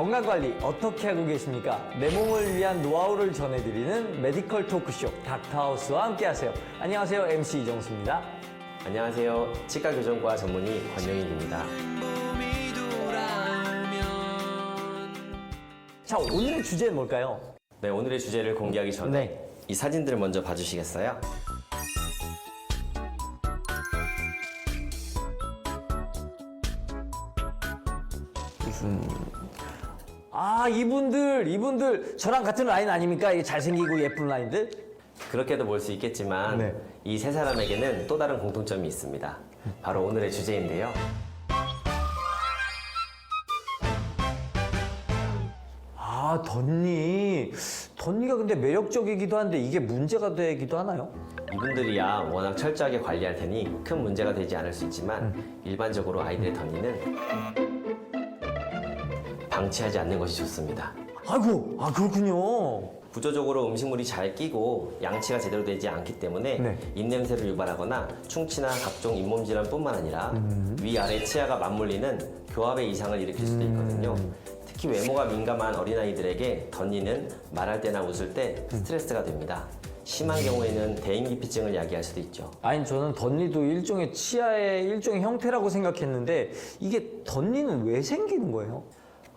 건강관리 어떻게 하고 계십니까? 내 몸을 위한 노하우를 전해드리는 메디컬 토크쇼 닥터하우스와 함께하세요. 안녕하세요. MC 이정수입니다. 안녕하세요. 치과 교정과 전문의 권영익입니다. 자, 오늘의 주제는 뭘까요? 네, 오늘의 주제를 공개하기 전에 네. 이 사진들을 먼저 봐주시겠어요? 아, 이분들, 이분들 저랑 같은 라인 아닙니까? 이 잘생기고 예쁜 라인들? 그렇게도 볼 수 있겠지만 네. 이 세 사람에게는 또 다른 공통점이 있습니다. 바로 오늘의 주제인데요. 아, 덧니. 덧니가 근데 매력적이기도 한데 이게 문제가 되기도 하나요? 이분들이야 워낙 철저하게 관리할 테니 큰 문제가 되지 않을 수 있지만 일반적으로 아이들의 덧니는 방치하지 않는 것이 좋습니다. 아이고, 아, 그렇군요. 구조적으로 음식물이 잘 끼고 양치가 제대로 되지 않기 때문에 네. 입냄새를 유발하거나 충치나 각종 잇몸 질환뿐만 아니라 위아래 치아가 맞물리는 교합의 이상을 일으킬 수도 있거든요. 특히 외모가 민감한 어린아이들에게 덧니는 말할 때나 웃을 때 스트레스가 됩니다. 심한 경우에는 대인기피증을 야기할 수도 있죠. 아니, 저는 덧니도 일종의 치아의 일종의 형태라고 생각했는데 이게 덧니는 왜 생기는 거예요?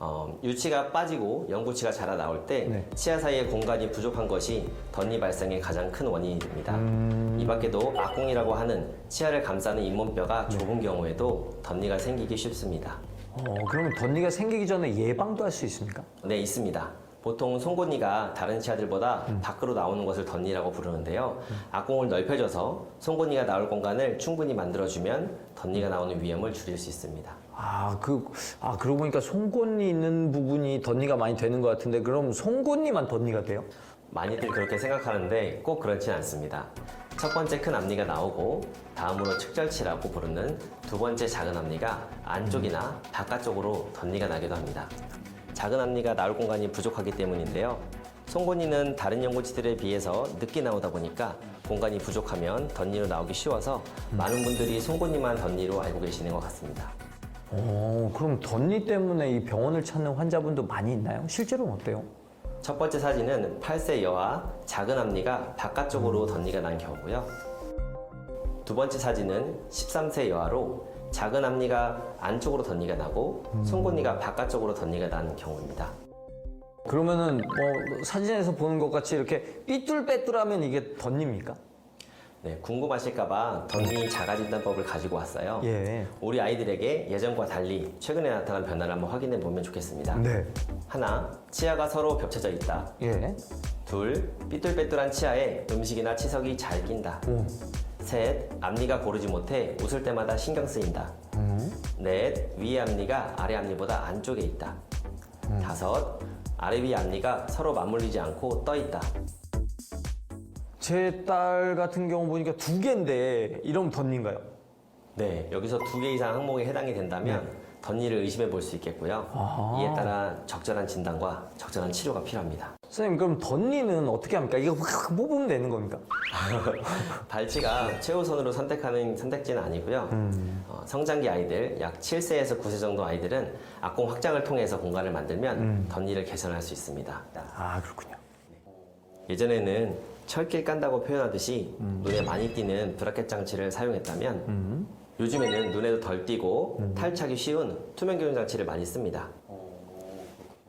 어, 유치가 빠지고 영구치가 자라 나올 때 네. 치아 사이에 공간이 부족한 것이 덧니 발생의 가장 큰 원인입니다. 음. 이 밖에도 악공이라고 하는 치아를 감싸는 네. 잇몸뼈가 좁은 경우에도 덧니가 생기기 쉽습니다. 어, 그러면 덧니가 생기기 전에 예방도 할 수 있습니까? 네, 있습니다. 보통 송곳니가 다른 치아들보다 음. 밖으로 나오는 것을 덧니라고 부르는데요. 악공을 넓혀줘서 송곳니가 나올 공간을 충분히 만들어주면 덧니가 나오는 위험을 줄일 수 있습니다. 아, 그, 아, 그러고 보니까 송곳니 있는 부분이 덧니가 많이 되는 것 같은데, 그럼 송곳니만 덧니가 돼요? 많이들 그렇게 생각하는데 꼭 그렇진 않습니다. 첫 번째 큰 앞니가 나오고 다음으로 측절치라고 부르는 두 번째 작은 앞니가 안쪽이나 바깥쪽으로 덧니가 나기도 합니다. 작은 앞니가 나올 공간이 부족하기 때문인데요. 송곳니는 다른 연고치들에 비해서 늦게 나오다 보니까 공간이 부족하면 덧니로 나오기 쉬워서 많은 분들이 송곳니만 덧니로 알고 계시는 것 같습니다. 어, 그럼 덧니 때문에 이 병원을 찾는 환자분도 많이 있나요? 실제로는 어때요? 첫 번째 사진은 8세 여아 작은 앞니가 바깥쪽으로 덧니가 난 경우고요. 두 번째 사진은 13세 여아로 작은 앞니가 안쪽으로 덧니가 나고 송곳니가 바깥쪽으로 덧니가 난 경우입니다. 그러면은 뭐 사진에서 보는 것 같이 이렇게 삐뚤빼뚤하면 이게 덧니입니까? 네, 궁금하실까봐 덧니 자가진단법을 가지고 왔어요. 예. 우리 아이들에게 예전과 달리 최근에 나타난 변화를 한번 확인해 보면 좋겠습니다. 네. 하나, 치아가 서로 겹쳐져 있다. 예. 둘, 삐뚤빼뚤한 치아에 음식이나 치석이 잘 낀다. 오. 셋, 앞니가 고르지 못해 웃을 때마다 신경 쓰인다. 넷, 위의 앞니가 아래 앞니보다 안쪽에 있다. 다섯, 아래 위 앞니가 서로 맞물리지 않고 떠 있다. 제 딸 같은 경우 보니까 두 개인데 이러면 덧니인가요? 네, 여기서 두 개 이상 항목에 해당이 된다면 덧니를 의심해 볼 수 있겠고요. 아하. 이에 따라 적절한 진단과 적절한 치료가 필요합니다. 선생님 그럼 덧니는 어떻게 합니까? 이거 확 뽑으면 되는 겁니까? 발치가 최우선으로 선택하는 선택지는 아니고요. 어, 성장기 아이들 약 7세에서 9세 정도 아이들은 악공 확장을 통해서 공간을 만들면 덧니를 개선할 수 있습니다. 아 그렇군요. 예전에는 철길 깐다고 표현하듯이 눈에 많이 띄는 브라켓 장치를 사용했다면 요즘에는 눈에도 덜 띄고 탈착이 쉬운 투명 교정 장치를 많이 씁니다.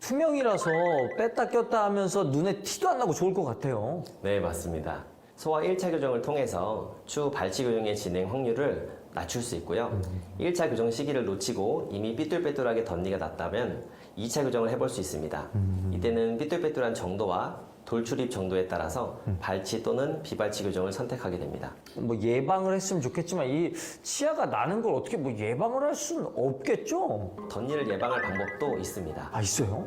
투명이라서 뺐다 꼈다 하면서 눈에 티도 안 나고 좋을 것 같아요. 네, 맞습니다. 소아 1차 교정을 통해서 추후 발치 교정의 진행 확률을 낮출 수 있고요. 1차 교정 시기를 놓치고 이미 삐뚤빼뚤하게 덧니가 났다면 2차 교정을 해볼 수 있습니다. 이때는 삐뚤빼뚤한 정도와 돌출입 정도에 따라서 발치 또는 비발치 교정을 선택하게 됩니다. 뭐 예방을 했으면 좋겠지만 이 치아가 나는 걸 어떻게 뭐 예방을 할 수는 없겠죠? 덧니를 예방할 방법도 있습니다. 아 있어요?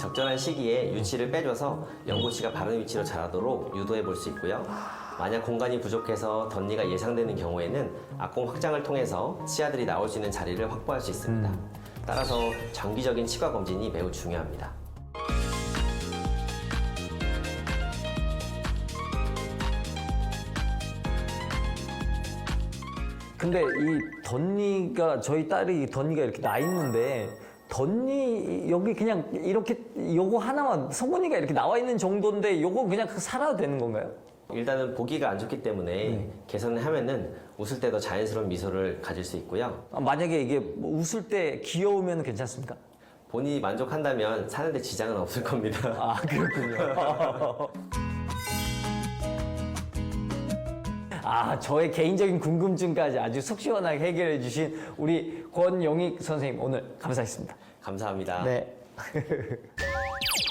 적절한 시기에 유치를 빼줘서 연고치가 바른 위치로 자라도록 유도해 볼 수 있고요. 만약 공간이 부족해서 덧니가 예상되는 경우에는 악공 확장을 통해서 치아들이 나올 수 있는 자리를 확보할 수 있습니다. 따라서 정기적인 치과 검진이 매우 중요합니다. 근데 이 덧니가 저희 딸이 덧니가 이렇게 나 있는데 덧니 여기 그냥 이렇게 요거 하나만 성분이가 이렇게 나와 있는 정도인데 요거 그냥 살아도 되는 건가요? 일단은 보기가 안 좋기 때문에 개선을 하면은 웃을 때도 자연스러운 미소를 가질 수 있고요. 아, 만약에 이게 뭐 웃을 때 귀여우면 괜찮습니까? 본인이 만족한다면 사는데 지장은 없을 겁니다. 아 그렇군요. 아 저의 개인적인 궁금증까지 아주 속 시원하게 해결해 주신 우리 권용익 선생님 오늘 감사했습니다. 감사합니다. 네.